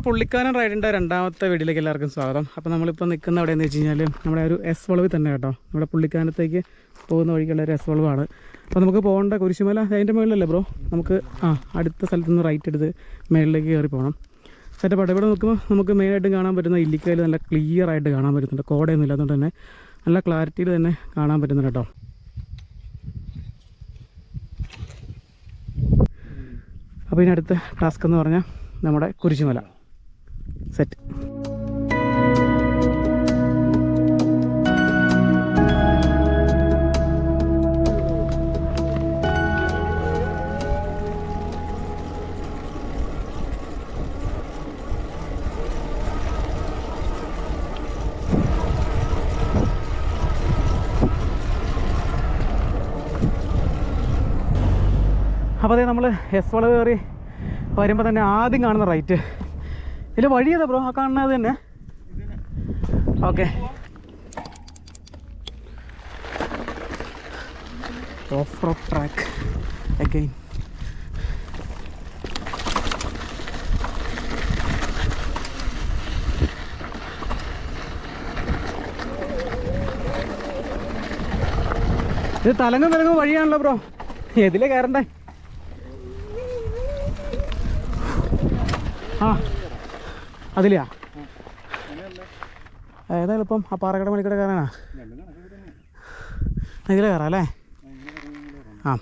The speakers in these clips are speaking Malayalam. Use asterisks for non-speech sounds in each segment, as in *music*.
നമ്മുടെ പുള്ളിക്കാരൻ റൈഡിന്റെ രണ്ടാമത്തെ വീട്ടിലേക്ക് എല്ലാവർക്കും സ്വാഗതം. അപ്പോൾ നമ്മളിപ്പോൾ നിൽക്കുന്ന എവിടെയെന്ന് വെച്ച് കഴിഞ്ഞാൽ നമ്മുടെ ഒരു എസ് വളവ് തന്നെ കേട്ടോ. നമ്മുടെ പുള്ളിക്കാനത്തേക്ക് പോകുന്ന വഴിക്കുള്ള ഒരു എസ് വളവാണ്. അപ്പോൾ നമുക്ക് പോകേണ്ട കുരിശുമല അതിന്റെ മുകളിലല്ലേ ബ്രോ നമുക്ക് ആ അടുത്ത സ്ഥലത്ത് നിന്ന് റൈറ്റ് എടുത്ത് മേളിലേക്ക് കയറി പോകണം സെറ്റപ്പാട്ട് ഇവിടെ നോക്കുമ്പോൾ നമുക്ക് മെയിനായിട്ട് കാണാൻ പറ്റുന്ന ഇല്ലിക്കയിൽ നല്ല ക്ലിയർ ആയിട്ട് കാണാൻ പറ്റുന്നുണ്ട്. കോടയൊന്നും ഇല്ലാത്തതുകൊണ്ട് തന്നെ നല്ല ക്ലാരിറ്റിയിൽ തന്നെ കാണാൻ പറ്റുന്നുണ്ട് കേട്ടോ. അപ്പോൾ ഇനി അടുത്ത ടാസ്ക് എന്ന് പറഞ്ഞാൽ നമ്മുടെ കുരിശുമല. സെറ്റ്. അപ്പോൾ അതേ നമ്മൾ എസ് വളവ് കയറി വരുമ്പോൾ തന്നെ ആദ്യം കാണുന്ന റൈറ്റ്. ഇതിൽ വഴി ഏതാ ബ്രോ ആ കാണുന്നത് തന്നെ. Okay. Off road track again ഇത് തലങ്ങും തലങ്ങും വഴിയാണല്ലോ ബ്രോ എതിലെ കയറണ്ടേ? ആ. അതിലെയാ? ഏതാ എളുപ്പം? ആ പാറക്കട മണിക്കട കയറാനാ ഇതിലെ കയറാം അല്ലേ? ആ.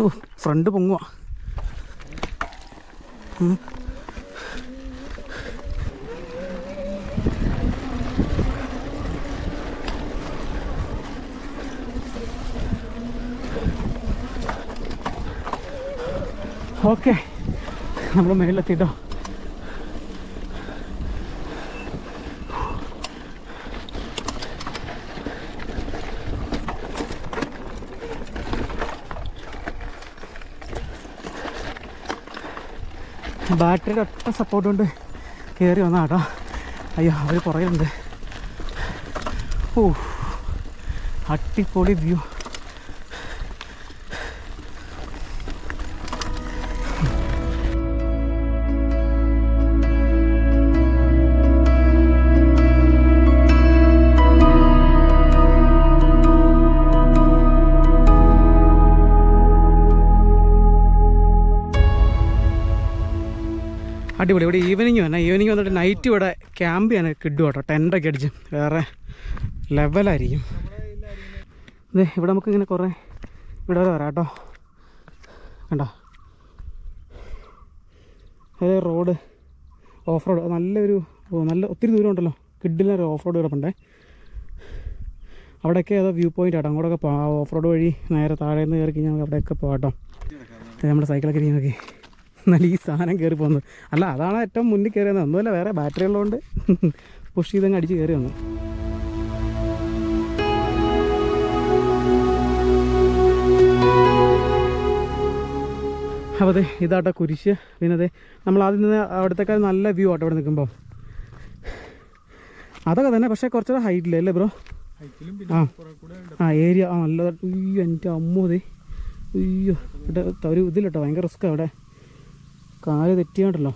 ഓ ഫ്രണ്ട് പൊങ്ങുക ഓക്കെ. നമ്മൾ മേളിലെത്തിട്ടോ ബാറ്ററിയുടെ ഒറ്റ സപ്പോർട്ട് കൊണ്ട് കയറി വന്നാ കേട്ടോ അയ്യോ അവർ പുറകിലുണ്ട്. ഓ അടിപൊളി വ്യൂ അടിപൊളി. ഇവിടെ ഈവനിങ് വന്നെ. ഈവനിങ് വന്നിട്ട് നൈറ്റ് ഇവിടെ ക്യാമ്പ് ചെയ്യാൻ കിട്ടും കേട്ടോ. ടെന്റൊക്കെ അടിച്ച്. വേറെ ലെവലായിരിക്കും ഇത് ഇവിടെ നമുക്ക് ഇങ്ങനെ കുറേ ഇവിടെ വരെ വരാം കേട്ടോ. കണ്ടോ? അതെ റോഡ് ഓഫ് റോഡ് നല്ലൊരു നല്ല ഒത്തിരി ദൂരം ഉണ്ടല്ലോ. കിഡിലൊരു ഓഫ് റോഡ് കിടപ്പുണ്ടേ. അവിടെയൊക്കെ ഏതോ വ്യൂ പോയിന്റ് ആട്ടോ. അങ്ങോട്ടൊക്കെ പോകാം ഓഫ് റോഡ് വഴി നേരെ താഴെ നിന്ന് കയറി കഴിഞ്ഞാൽ നമുക്ക് അവിടെയൊക്കെ പോകാം കേട്ടോ. നമ്മുടെ സൈക്കിളൊക്കെ ഇരിക്കുന്നൊക്കെ നോക്കി. എന്നാൽ ഈ സാധനം കയറി പോകുന്നത് അല്ല അതാണ് ഏറ്റവും മുന്നിൽ കയറിയത് ഒന്നുമല്ല വേറെ ബാറ്ററി ഉള്ളതുകൊണ്ട് പുഷ് ചെയ്തങ്ങ് അടിച്ച് കയറി വന്നു. അപ്പോൾ അതെ ഇതാട്ടോ കുരിശ്. പിന്നെ അതെ നമ്മൾ ആദ്യം നിന്ന് അവിടത്തേക്കാൾ നല്ല വ്യൂ ആട്ടോ അവിടെ നിൽക്കുമ്പോൾ അതൊക്കെ തന്നെ പക്ഷേ കുറച്ചുകൂടെ ഹൈറ്റില്ല അല്ലേ ബ്രോ ആ. ആ ഏരിയ ആ നല്ല അയ്യോ എന്റെ അമ്മോ അതെ അയ്യോ ഇവിടെ ഒരു ഇതില്ല കേട്ടോ ഭയങ്കര റിസ്ക്കാണ് അവിടെ കാൽ തെറ്റിയാണ്ടല്ലോ.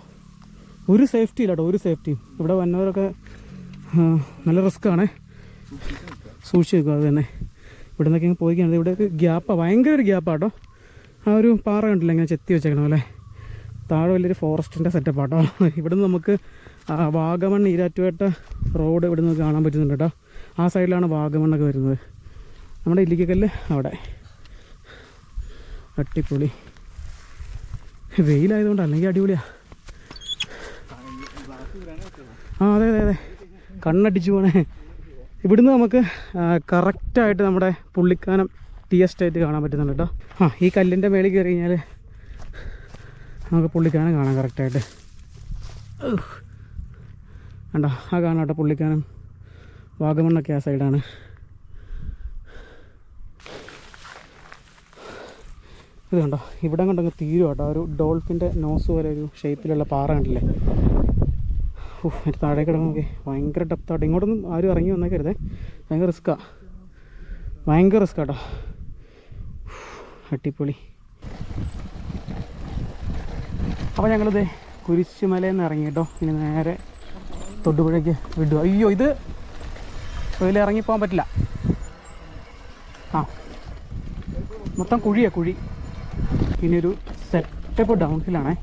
ഒരു സേഫ്റ്റി ഇല്ല ഒരു സേഫ്റ്റിയും ഇവിടെ വന്നവരൊക്കെ നല്ല റിസ്ക്കാണ് സൂക്ഷിച്ച് വെക്കുക അത് തന്നെ. ഇവിടെ നിന്നൊക്കെ ഇങ്ങനെ പോയിക്കാണ് ഇവിടെ ഒരു ഗ്യാപ്പാണ് ഭയങ്കര ഒരു ഗ്യാപ്പാട്ടോ. ആ ഒരു പാറ കണ്ടില്ല ഇങ്ങനെ ചെത്തി വെച്ചേക്കണം അല്ലേ താഴെ വലിയൊരു ഫോറസ്റ്റിന്റെ സെറ്റപ്പാട്ടോ ഇവിടെ നിന്ന് നമുക്ക് വാഗമൺ ഈരാറ്റുപേട്ട റോഡ് ഇവിടെ നിന്ന് കാണാൻ പറ്റുന്നുണ്ട് കേട്ടോ. ആ സൈഡിലാണ് വാഗമണ്ണൊക്കെ വരുന്നത്. നമ്മുടെ ഇല്ലിക്കക്കല്ല് അവിടെ. അട്ടിപ്പൊളി വെയിലായതുകൊണ്ട് അല്ലെങ്കിൽ അടിപൊളിയാ. ആ അതെ അതെ അതെ. കണ്ണടിച്ചു പോണേ. ഇവിടുന്ന് നമുക്ക് കറക്റ്റായിട്ട് നമ്മുടെ പുള്ളിക്കാനം ടി എസ്റ്റേറ്റ് കാണാൻ പറ്റുന്നുണ്ട് കേട്ടോ. ആ ഈ കല്ലിന്റെ മേളിൽ കയറി കഴിഞ്ഞാൽ നമുക്ക് പുള്ളിക്കാനം കാണാം കറക്റ്റായിട്ട്. കണ്ടോ ആ കാണാം കേട്ടോ പുള്ളിക്കാനം. വാഗമണ്ണൊക്കെ ആ സൈഡാണ് ഇത് കണ്ടോ? ഇവിടെ കണ്ടങ്ങ് തീരും കേട്ടോ. ഒരു ഡോൾഫിന്റെ നോസ് പോലെ ഒരു ഷേപ്പിലുള്ള പാറ കണ്ടില്ലേ? ഓ എന്റെ താഴെ കിടന്ന് നോക്കി. ഭയങ്കര ഡെപ്താട്ടോ ഇങ്ങോട്ടൊന്നും ആരും ഇറങ്ങി വന്നേക്കരുതേ. ഭയങ്കര റിസ്ക്കാ ഭയങ്കര റിസ്ക്കാട്ടോ അടിപൊളി. അപ്പോൾ ഞങ്ങളിത് കുരിശുമലയിൽ ഇറങ്ങി കേട്ടോ. ഇനി നേരെ തൊടുപുഴയ്ക്ക് വിടുക. അയ്യോ ഇത് ഇതിൽ ഇറങ്ങിപ്പോകാൻ പറ്റില്ല. ആ. മൊത്തം കുഴിയാണ് കുഴി. ഇനി ഒരു സെറ്റപ്പ് ഡൗൺ ഹില്ലാണേ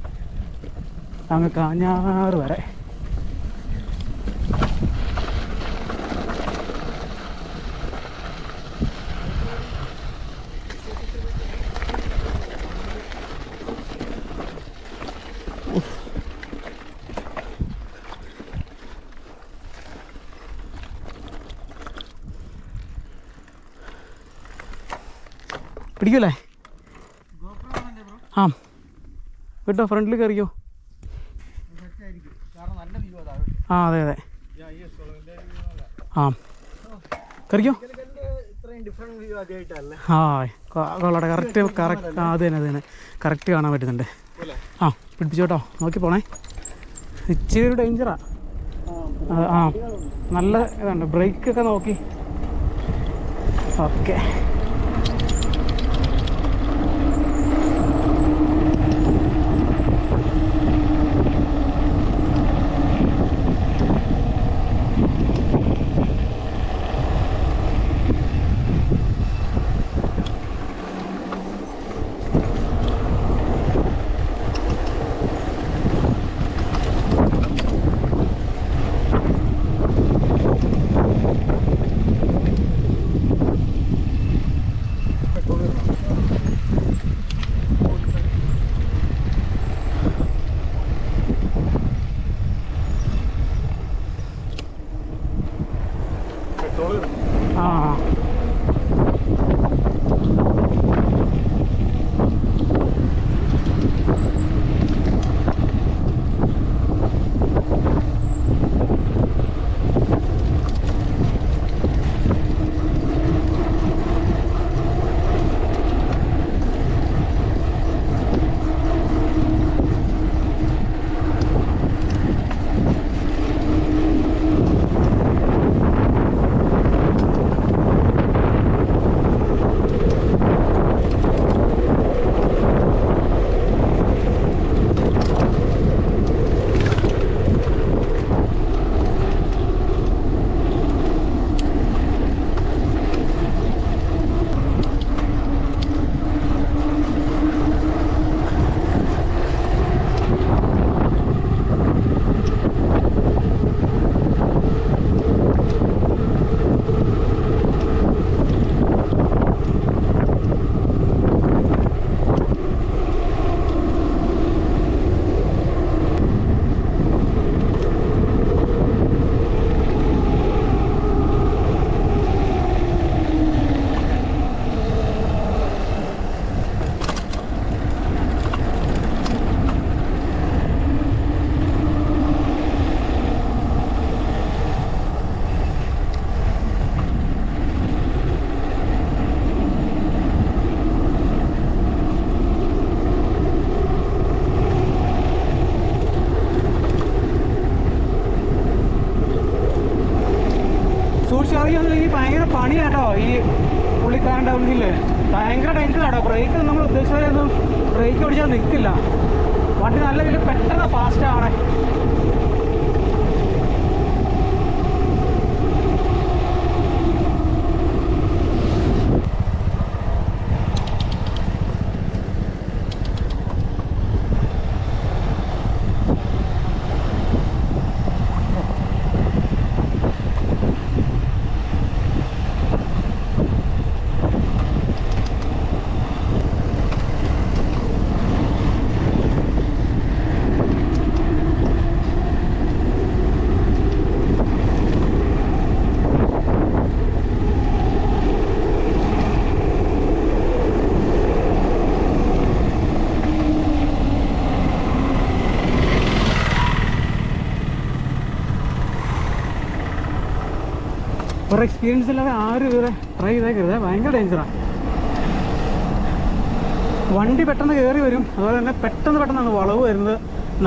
അങ്ങ് കാഞ്ഞാറ് വരെ. പിടിക്കൂലേ? ആ. കേട്ടോ ഫ്രണ്ടിൽ കയറിയോ ആ അതെ അതെ. ആ. കറിക്കോ ആ കൊള്ളട്ടെ കറക്റ്റ് കറക്റ്റ് ആ അത് തന്നെ അത് തന്നെ. കറക്റ്റ് കാണാൻ പറ്റുന്നുണ്ട്. ആ പിടിപ്പിച്ചോട്ടോ. നോക്കി പോണേ. ഇച്ചിരി ഒരു ഡേഞ്ചറാ ആ. നല്ല ഇതുണ്ട്. ബ്രേക്കൊക്കെ നോക്കി. ഓക്കെ ഈ പുള്ളിക്കാരന്റെ ഡൗണിൽ ഭയങ്കര ഡേഞ്ചറാട്ടോ ബ്രേക്ക് നമ്മൾ ഉദ്ദേശിച്ചതൊന്നും ബ്രേക്ക് പിടിച്ചാൽ നിൽക്കില്ല വണ്ടി നല്ല രീതിയിൽ പെട്ടെന്ന് ഫാസ്റ്റ് എക്സ്പീരിയൻസ് ഇല്ലാതെ ആരും ഇതുവരെ ട്രൈ ചെയ്തേക്കരുത്. ഭയങ്കര ഡേഞ്ചറാണ് വണ്ടി പെട്ടെന്ന് കയറി വരും. അതുപോലെ തന്നെ പെട്ടെന്ന് പെട്ടെന്നാണ് വളവ് വരുന്നത്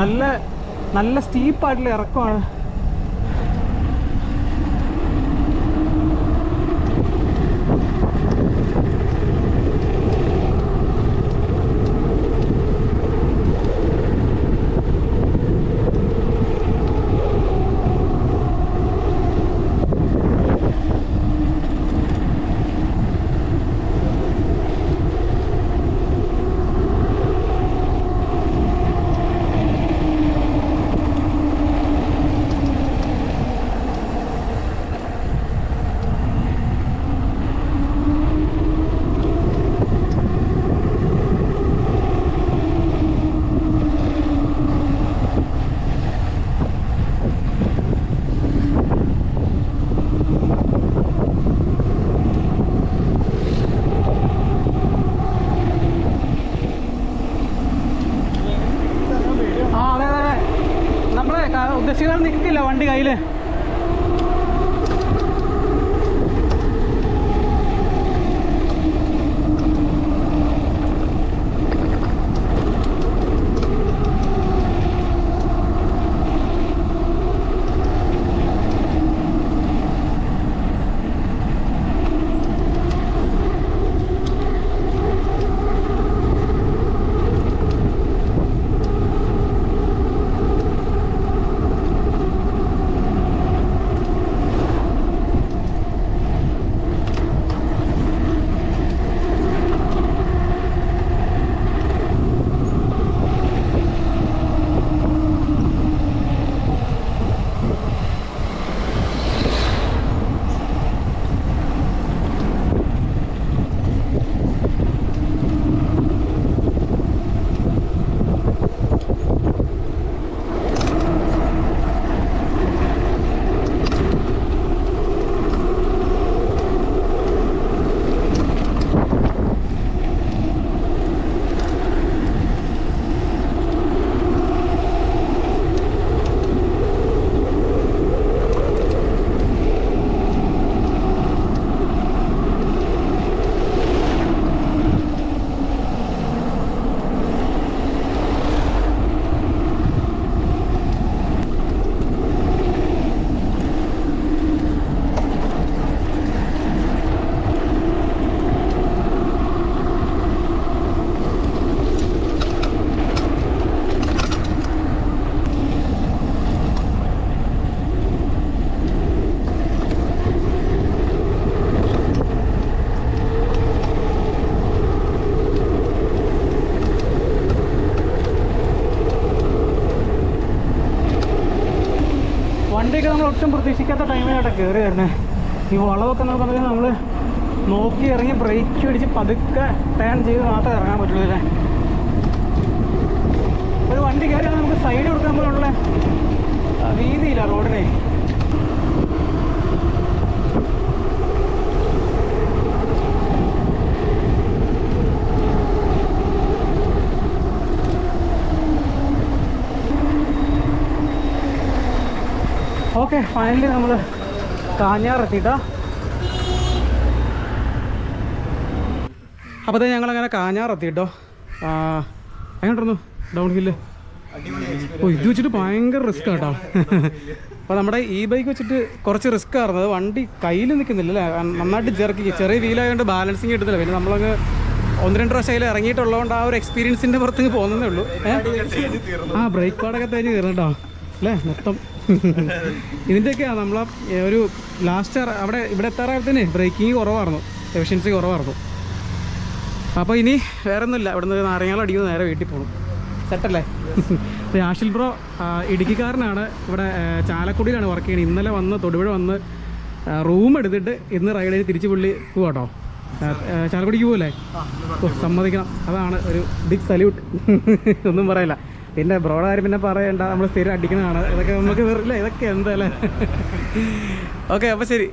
നല്ല നല്ല സ്റ്റീപ്പായിട്ടുള്ള ഇറക്കമാണ് ഉണ്ട് കയ്യിൽ ഒട്ടും പ്രതീക്ഷിക്കാത്ത ടൈമിലായിട്ട് കയറി വരുന്നത് ഈ വളവൊക്കെ പറഞ്ഞാൽ നമ്മൾ നോക്കി ഇറങ്ങി ബ്രേക്ക് അടിച്ച് പതുക്കെ ടേൺ ചെയ്ത് മാത്രമേ ഇറങ്ങാൻ പറ്റുള്ളൂ അല്ലേ? ഒരു വണ്ടി കയറിയാൽ നമുക്ക് സൈഡ് കൊടുക്കാൻ പോലുള്ള. രീതിയില്ല റോഡിനെ ഓക്കെ ഫൈനലി നമ്മൾ കാഞ്ഞാറെത്തിട്ടോ. അപ്പോൾ ഞങ്ങൾ അങ്ങനെ കാഞ്ഞാറെത്തിട്ടോ. എങ്ങോട്ടിരുന്നു ഡൗൺ ഹില്ല് ഓ ഇത് വെച്ചിട്ട് ഭയങ്കര റിസ്ക് കേട്ടോ അപ്പോൾ നമ്മുടെ ഈ ബൈക്ക് വെച്ചിട്ട് കുറച്ച് റിസ്ക് ആയിരുന്നത് വണ്ടി കയ്യിൽ നിൽക്കുന്നില്ല അല്ലേ? നന്നായിട്ട് ജെർക്കി ചെറിയ വീലായതുകൊണ്ട് ബാലൻസിങ് കിട്ടുന്നില്ല പിന്നെ നമ്മളങ്ങ് ഒന്ന് രണ്ട് പ്രാവശ്യം അതിൽ ഇറങ്ങിയിട്ടുള്ളതുകൊണ്ട് ആ ഒരു എക്സ്പീരിയൻസിന്റെ പുറത്തേക്ക് പോകുന്നതേ ഉള്ളൂ. ആ ബ്രേക്ക് പാടൊക്കെ തേഞ്ഞ് കയറണട്ടോ അല്ലേ? മൊത്തം. ഇതിന്റെയൊക്കെയാണ് നമ്മളെ ഒരു ലാസ്റ്റ് അവിടെ ഇവിടെ എത്താറായത്തിന് ബ്രേക്കിങ് കുറവായിരുന്നു. എഫിഷ്യൻസി കുറവായിരുന്നു. അപ്പോൾ ഇനി വേറെ ഒന്നുമില്ല ഇവിടുന്ന് നാരങ്ങാളം അടിക്കുന്ന നേരെ വീട്ടിൽ പോകണം സെറ്റല്ലേ ആഷിൽ ബ്രോ ഇടുക്കിക്കാരനാണ് ഇവിടെ ചാലക്കുടിയിലാണ് വർക്ക് ചെയ്യുന്നത് ഇന്നലെ വന്ന് തൊടുപുഴ വന്ന് റൂം എടുത്തിട്ട് ഇന്ന് റൈഡ് ചെയ്ത് തിരിച്ചു പുള്ളി പോവാട്ടോ. ചാലക്കുടിക്ക് പോവല്ലേ സമ്മതിക്കണം. അതാണ് ഒരു ബിഗ് സല്യൂട്ട് ഒന്നും പറയില്ല. പിന്നെ ബ്രോഡ് കാര്യം പിന്നെ പറയണ്ട. നമ്മൾ സ്ഥിരം അടിക്കുന്നതാണ് ഇതൊക്കെ നമുക്ക് വെറില്ല ഇതൊക്കെ എന്താ അല്ലേ? *laughs* ഓക്കെ അപ്പോൾ ശരി.